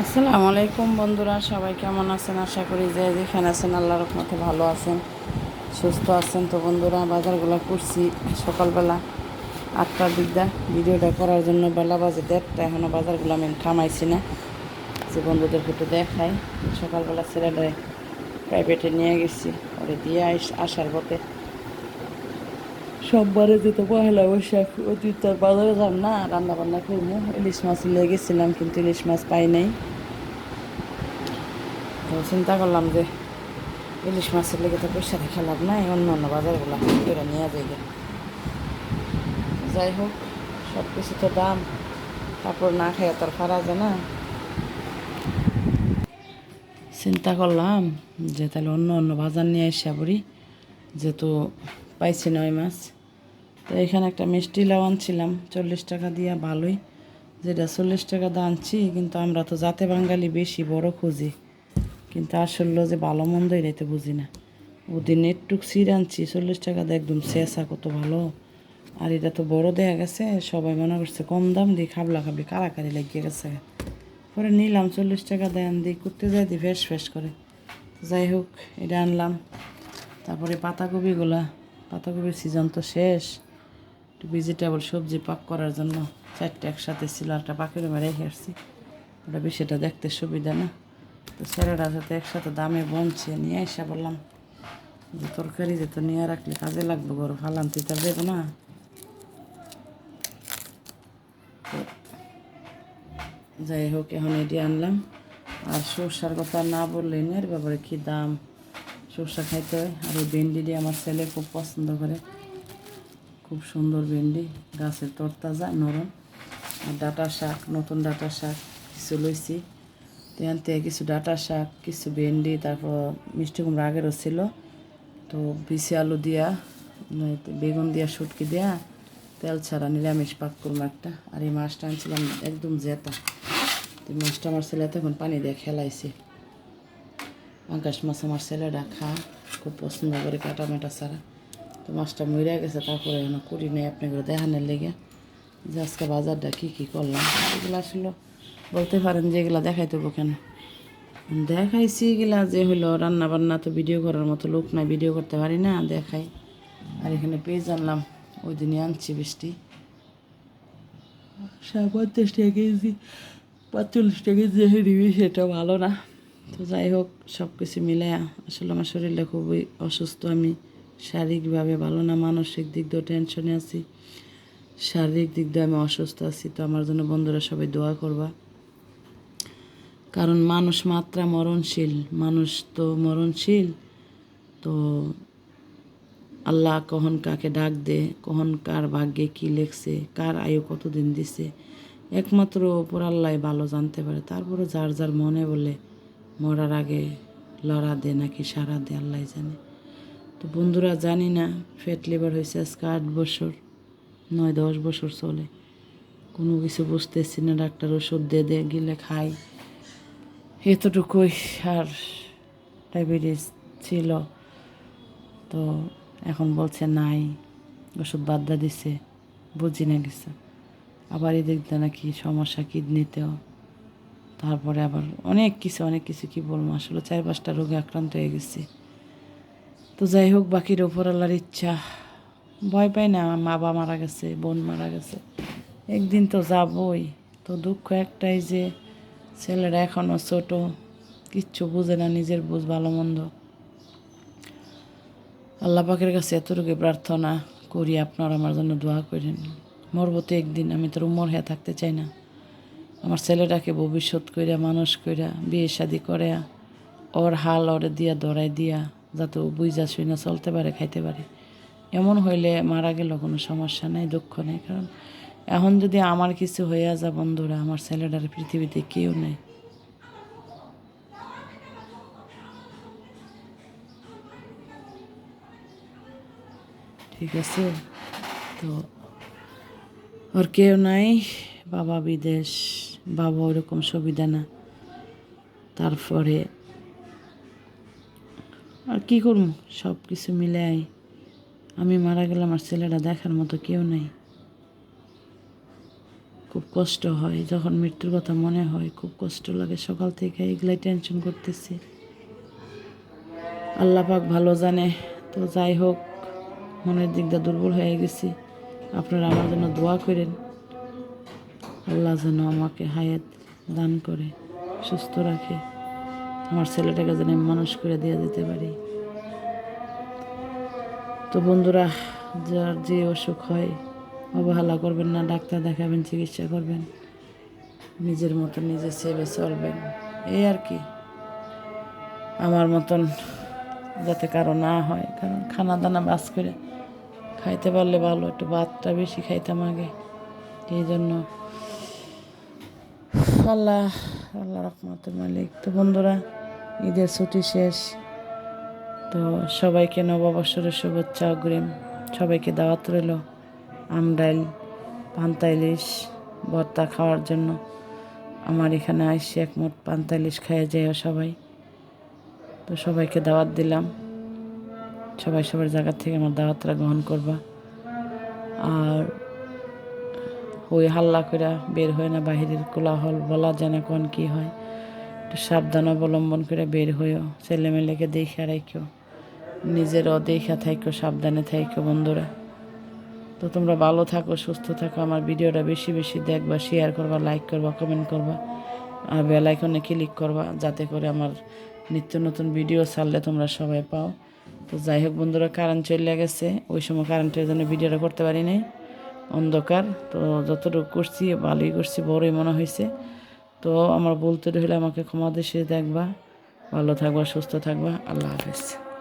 আসসালামু আলাইকুম বন্ধুরা, সবাই কেমন আছেন? আশা করি যে যেখানে আছেন আল্লাহ রহমতে ভালো আছেন, সুস্থ আছেন। তো বন্ধুরা, বাজারগুলো করছি সকালবেলা আটটার দিকটা ভিডিওটা করার জন্য বেলা বাজে দেড়টা এখনও বাজারগুলো আমি থামাইছি না। যে বন্ধুদের একটু দেখাই। সকালবেলা ছেলেটা প্রাইভেটে নিয়ে গেছি। ওরে দিয়ে আসার পথে সোমবারে যেতে পয়লা বৈশাখ অতীত তার বাজারে যাম না রান্না বান্না করব। ইলিশ মাছ নিয়ে গেছিলাম, কিন্তু ইলিশ মাছ পাই নাই। তো চিন্তা করলাম যে ইলিশ মাছের লেগে তো পয়সা রেখে লাভ নাই, অন্য অন্য বাজারগুলো করে নিয়ে যাই যাই হোক সব কিছু তো দাম, কাপড় না খেয়ে তো আর ফারা যায় না। চিন্তা করলাম যে তাহলে অন্য অন্য বাজার নিয়ে এসে পড়ি, যেহেতু পাইছি নয় মাছ। তো এখানে একটা মিষ্টি লাউ আনছিলাম চল্লিশ টাকা দিয়ে ভালোই। যেটা চল্লিশ টাকা দিয়ে আনছি কিন্তু আমরা তো জাতে বাঙালি বেশি, বড় খুঁজি। কিন্তু আসলে যে ভালো মন্দই রেতে বুঝি না। ওদিন একটু সির আনছি, চল্লিশ টাকা দিয়ে একদম শেষা কত ভালো। আর এটা তো বড় দেয়া গেছে, সবাই মনে করছে কম দাম দিয়ে খাবলা খাবলি কারাকারি লাগিয়ে গেছে। পরে নিলাম চল্লিশ টাকা দেন দিই করতে যাই দিই ফেস ফেস করে। যাই হোক, এটা আনলাম। তারপরে পাতাকপিগুলা, পাতাকপির সিজন তো শেষ। ভেজিটেবল সবজি পাক করার জন্য চারটে একসাথে ছিল একটা পাখির রেখে আসছি। ওটা বেশিটা দেখতে সুবিধা না। তো ছেলেরা সাথে একসাথে দামে বনছে, নিয়ে এসে বললাম যে তরকারি যে তো নিয়ে রাখলে কাজে লাগবে, গরু ফালান তুই তার দেবো না। যাই হোক, এখন এটি আনলাম। আর সর্ষার কথা না বললে এর ব্যাপারে কী দাম? সর্ষা খাইতে হয়। আর এই ভেন্ডিটি আমার ছেলে খুব পছন্দ করে। খুব সুন্দর ভেন্ডি, গাছের তরতাজা, নরম। আর ডাটা শাক, নতুন ডাটা শাক কিছু লইছি। তেন থেকে কিছু ডাটা শাক, কিছু ভেন্ডি, তারপর মিষ্টি কুমড়া আগেরও ছিল। তো বিসি আলু দিয়া বেগুন দিয়া, শুটকি দিয়া, তেল ছাড়া নিরামিষ পাক করব একটা। আর এই মাছটা আনছিলাম একদম জেতা। তো মাছটা আমার ছেলে তখন পানি দিয়ে খেলাইছে। আকাশ মাছ আমার ছেলেটা খা, খুব পছন্দ করে কাটা মেটা ছাড়া। তো মাছটা মরে গেছে, তারপরে এখন করি নাই আপনাকে দেখানোর লেগে। যে আজকে বাজারটা কী কী করলাম, এগুলো আসলে বলতে পারেন যে এগুলো দেখাই দেবো কেন? দেখাইছি এগুলা যে হলো রান্না বান্না তো ভিডিও করার মতো লোক নাই, ভিডিও করতে পারি না, দেখাই। আর এখানে পেয়ে জানলাম ওই দিনই আনছি বৃষ্টি। পঞ্চাশ টাকা কেজি পাঁচচল্লিশ টাকা কেজি দিবি সেটা ভালো না। তো যাই হোক সব কিছু মিলে আসলে আমার শরীরটা খুবই অসুস্থ আমি। শারীরিকভাবে ভালো না, মানসিক দিক দিয়েও টেনশনে আছি। শারীরিক দিক দিয়ে আমি অসুস্থ আছি, তো আমার জন্য বন্ধুরা সবাই দোয়া করবা। কারণ মানুষ মাত্রা মরণশীল, মানুষ তো মরণশীল, তো আল্লাহ কখন কাকে ডাক দে, কখন কার ভাগ্যে কি লেখছে, কার আয়ু কতদিন দিছে, একমাত্র ওপর আল্লাহ ভালো জানতে পারে। তারপরে যার যার মনে বলে, মরার আগে লড়া দে নাকি সারা দে, আল্লাহ জানে। তো বন্ধুরা জানি না ফেট লিভার হয়েছে আজকে আট বছর, নয় দশ বছর চলে। কোনো কিছু বুঝতেছি না, ডাক্তার ওষুধ দিয়ে দে গেলে খাই। এতটুকুই আর ডায়াবেটিস ছিল। তো এখন বলছে নাই, ওষুধ বাদ দিয়ে দিছে, বুঝি না কিছু। আবার এদিক দিয়ে নাকি সমস্যা কিডনিতেও। তারপরে আবার অনেক কিছু অনেক কিছু কি বলব, আসলে চার পাঁচটা রোগে আক্রান্ত হয়ে গেছি। তো যাই হোক, বাকির ওপর আল্লাহর ইচ্ছা। ভয় পাই না আমার মা বাবা মারা গেছে, বোন মারা গেছে। একদিন তো যাবই। তো দুঃখ একটাই যে, ছেলেরা এখনও ছোট, কিচ্ছু বুঝে না নিজের বুঝ ভালো মন্দ। আল্লাহ পাকের কাছে এতটুকু প্রার্থনা করি, আপনারা আমার জন্য দোয়া করেন। মরবো তো একদিন আমি তোর উমর হয়ে থাকতে চাই না। আমার ছেলেটাকে ভবিষ্যৎ কইরা, মানুষ কইরা, বিয়ে শাদি করে ওর হাল ওরে দিয়া দৌড়াই দিয়া যাতে বুঝা শুই না, চলতে পারে, খাইতে পারে। এমন হইলে মারা গেল কোনো সমস্যা নেই, দুঃখ নেই। কারণ এখন যদি আমার কিছু হয়ে যা বন্ধুরা, আমার ছেলেটার পৃথিবীতে কেউ নেই। ঠিক আছে? তো ওর কেউ নাই, বাবা বিদেশ, বাবা ওরকম সুবিধা না। তারপরে আর কি করব? সব কিছু মিলে আমি মারা গেলে আমার ছেলেটা দেখার মতো কেউ নেই। খুব কষ্ট হয়, যখন মৃত্যুর কথা মনে হয়, খুব কষ্ট লাগে। সকাল থেকে এগুলাই টেনশন করতেছি। আল্লাহ পাক ভালো জানে। তো যাই হোক, মনের দিক দিয়ে দুর্বল হয়ে গেছি। আপনারা আমার জন্য দোয়া করেন। আল্লাহ যেন আমাকে হায়াত দান করে, সুস্থ রাখে। আমার ছেলেটাকে যেন মানুষ করে দিয়ে দিতে পারি। তো বন্ধুরা, যার যে অসুখ হয়, অবহেলা করবেন না, ডাক্তার দেখাবেন, চিকিৎসা করবেন, নিজের মতো নিজে সেবে চলবেন। এই আর কি। আমার মতন যাতে কারও না হয়, কারণ খানা দানা বাস করে খাইতে পারলে ভালো, একটু ভাতটা বেশি খাইতাম আগে। এই জন্য আল্লাহ আল্লাহ রহমতের মালিক। তো বন্ধুরা, ঈদের ছুটি শেষ। তো সবাইকে নববর্ষের শুভেচ্ছা অগ্রিম। সবাইকে দাওয়াত রইল আমডাইল পান্তা ইলিশ, ভর্তা খাওয়ার জন্য। আমার এখানে আসছে একমোট পান্তা ইলিশ খাইয়ে যায় সবাই। তো সবাইকে দাওয়াত দিলাম। সবাই সবার জায়গা থেকে আমার দাওয়াতটা গ্রহণ করবা। আর ওই হাল্লা করে বের হয় না, বাহিরের কোলাহল বলা যেন কোন কী হয়। একটু সাবধান অবলম্বন করে বের হইও ছেলেমেলেকে দেখে রাখো নিজের দেখা থাইকো, সাবধানে থাইকো বন্ধুরা। তো তোমরা ভালো থাকো, সুস্থ থাকো, আমার ভিডিওটা বেশি বেশি দেখবা শেয়ার করবা লাইক করবা কমেন্ট করবা, আর বেল আইকনে ক্লিক করবা, যাতে করে আমার নিত্য নতুন ভিডিও ছাড়লে তোমরা সবাই পাও। তো যাই হোক বন্ধুরা কারেন্ট চলে গেছে, ওই সময় কারেন্টের জন্য ভিডিওটা করতে পারি নাই অন্ধকার। তো যতটুকু করছি, ভালোই করছি, বড়ই মনে হয়েছে তো আমার বলতে রইলে আমাকে ক্ষমা দেশে দেখবা। ভালো থাকবা, সুস্থ থাকবা। আল্লাহ হাফেজ।